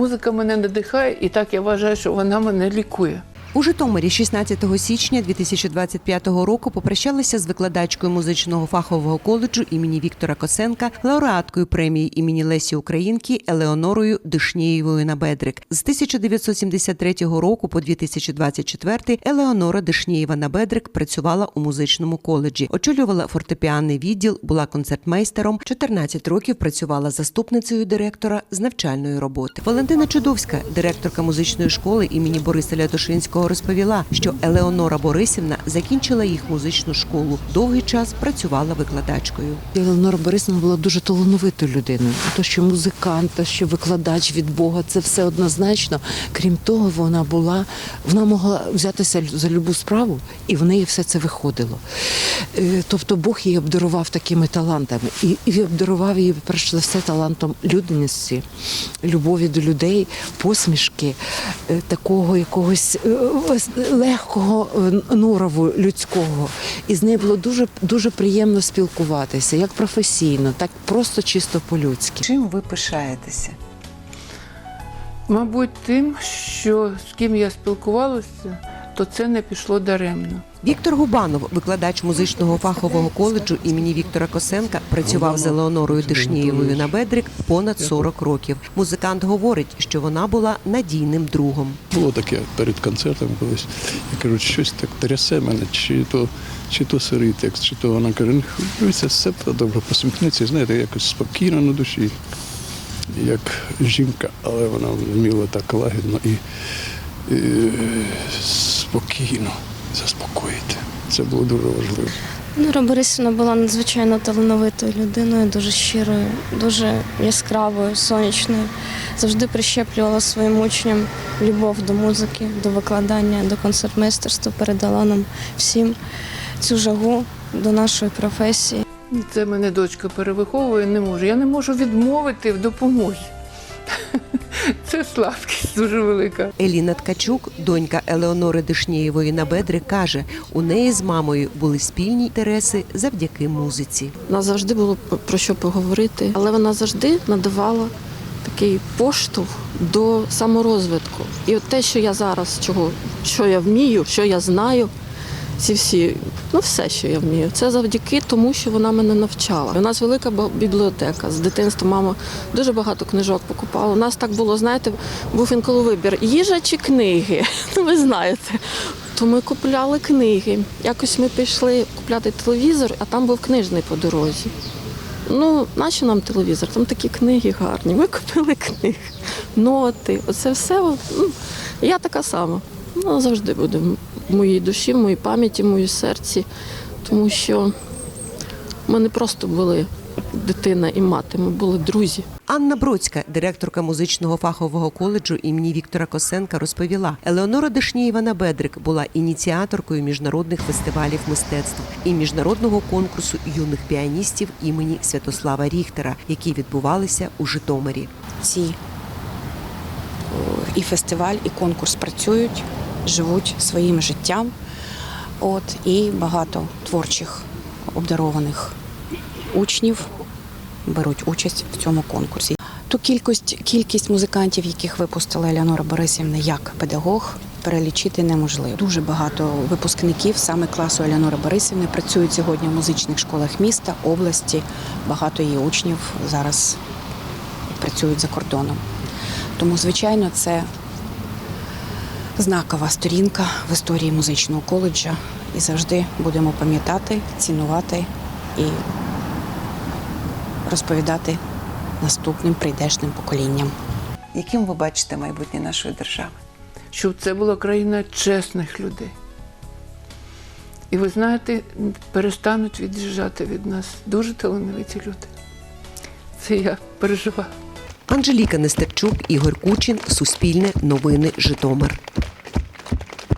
Музика мене надихає, і так я вважаю, що вона мене лікує. У Житомирі 16 січня 2025 року попрощалися з викладачкою музичного фахового коледжу імені Віктора Косенка, лауреаткою премії імені Лесі Українки Елеонорою Дишнієвою на Бедрик. З 1973 року по 2024 Елеонора Дишнієва на Бедрик працювала у музичному коледжі, очолювала фортепіанний відділ, була концертмейстером. 14 років працювала заступницею директора з навчальної роботи. Валентина Чудовська, директорка музичної школи імені Бориса Лятошинського, розповіла, що Елеонора Борисівна закінчила їх музичну школу. Довгий час працювала викладачкою. Елеонора Борисовна була дуже талановитою людиною. То, що музикант, то, що викладач від Бога, це все однозначно. Крім того, вона була, вона могла взятися за любу справу, і в неї все це виходило. Е, Тобто Бог її обдарував такими талантами. І, і обдарував її, перш за все, талантом людяності, любові до людей, посмішки, е, такого якогось е, легкого е, норову людського. І з нею було дуже, дуже приємно спілкуватися, як професійно, так просто чисто по-людськи. Чим ви пишаєтеся? Мабуть, тим, що з ким я спілкувалася, то це не пішло даремно. Віктор Губанов, викладач музичного фахового коледжу імені Віктора Косенка, працював з Елеонорою Дишнієвою на Бедрик понад 40 років. Музикант говорить, що вона була надійним другом. Було таке перед концертом колись. Я кажу, щось так трясе мене, чи то, чи то сирий текст, чи то вона каже, не хвилюйся, все буде добре, посміхнеться, знаєте, якось спокійно на душі, як жінка, але вона вміла так лагідно і спокійно заспокоїти. Це було дуже важливо. Нора Борисівна була надзвичайно талановитою людиною, дуже щирою, дуже яскравою, сонячною. Завжди прищеплювала своїм учням любов до музики, до викладання, до концертмейстерства, передала нам всім цю жагу до нашої професії. Це мене дочка перевиховує, не можу. Я не можу відмовити в допомозі. Це слабкість дуже велика. Еліна Ткачук, донька Елеонори Дишнієвої на Бедри, каже, у неї з мамою були спільні інтереси завдяки музиці. У нас завжди було про що поговорити, але вона завжди надавала такий поштовх до саморозвитку. І от те, що я зараз, чого, що я вмію, що я знаю, ці всі, ну все, що я вмію, це завдяки тому, що вона мене навчала. У нас велика бібліотека. З дитинства мама дуже багато книжок покупала. У нас так було, знаєте, був інколи вибір їжа чи книги. Ну, ви знаєте. То ми купляли книги. Якось ми пішли купляти телевізор, а там був книжний по дорозі. Ну, нащо нам телевізор? Там такі книги гарні. Ми купили книги, ноти. Оце все. Ну, я така сама. Ну, завжди буде в моїй душі, в моїй пам'яті, в моїй серці. Тому що ми не просто були дитина і мати, ми були друзі. Анна Бродська, директорка музичного фахового коледжу імені Віктора Косенка, розповіла, Елеонора Дишнієва на Бедрик була ініціаторкою міжнародних фестивалів мистецтв і міжнародного конкурсу юних піаністів імені Святослава Ріхтера, які відбувалися у Житомирі. ці і фестиваль, і конкурс працюють, живуть своїм життям. От, і багато творчих обдарованих учнів беруть участь в цьому конкурсі. Ту кількість, кількість музикантів, яких випустила Елеонора Борисівна як педагог, перелічити неможливо. Дуже багато випускників саме класу Елеонори Борисівни працюють сьогодні в музичних школах міста, області. Багато її учнів зараз працюють за кордоном. Тому, звичайно, це знакова сторінка в історії музичного коледжа. І завжди будемо пам'ятати, цінувати і розповідати наступним прийдешнім поколінням. Яким ви бачите майбутнє нашої держави? Щоб це була країна чесних людей. І ви знаєте, перестануть від'їжджати від нас дуже талановиті люди. Це я переживаю. Анжеліка Нестерчук, Ігор Кучин, Суспільне, Новини, Житомир.